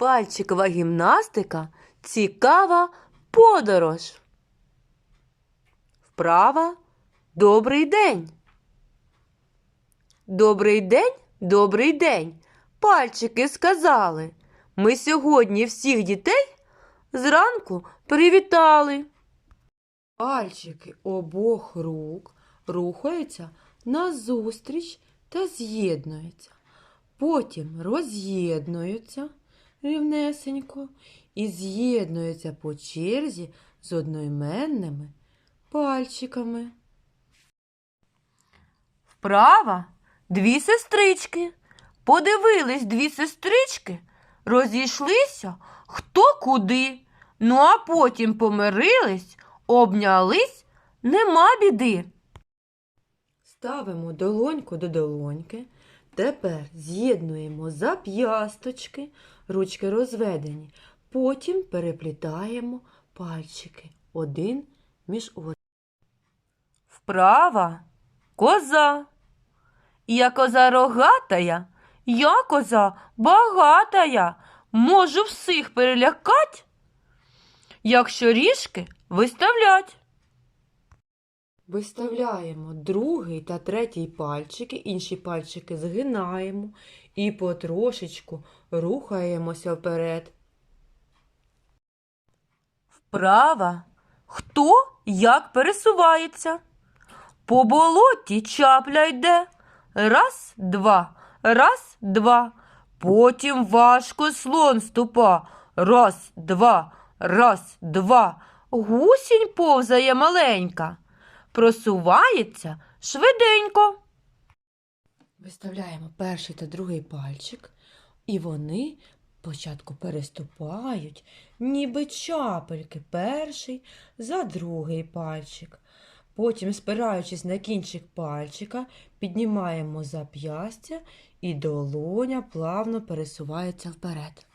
Пальчикова гімнастика цікава подорож. Вправа Добрий день. Добрий день, добрий день. Пальчики сказали. Ми сьогодні всіх дітей зранку привітали. Пальчики обох рук рухаються назустріч та з'єднуються. Потім роз'єднуються рівнесенько і з'єднуються по черзі з одноіменними пальчиками. Вправа дві сестрички. Подивились дві сестрички, розійшлися хто куди. Ну а потім помирились, обнялись, нема біди. Ставимо долоньку до долоньки. Тепер з'єднуємо зап'ясточки, ручки розведені. Потім переплітаємо пальчики один між одним. Вправа коза. Я коза рогатая, я коза багатая, можу всіх перелякать, якщо ріжки виставлять. Виставляємо другий та третій пальчики, інші пальчики згинаємо і потрошечку рухаємося вперед. Вправа. Хто як пересувається? По болоті чапля йде. Раз, два, раз, два. Потім важко слон ступа. Раз, два, раз, два. Гусінь повзає маленька. Просувається швиденько. Виставляємо перший та другий пальчик, і вони спочатку переступають, ніби чапельки, перший за другий пальчик. Потім, спираючись на кінчик пальчика, піднімаємо зап'ястя і долоня плавно пересувається вперед.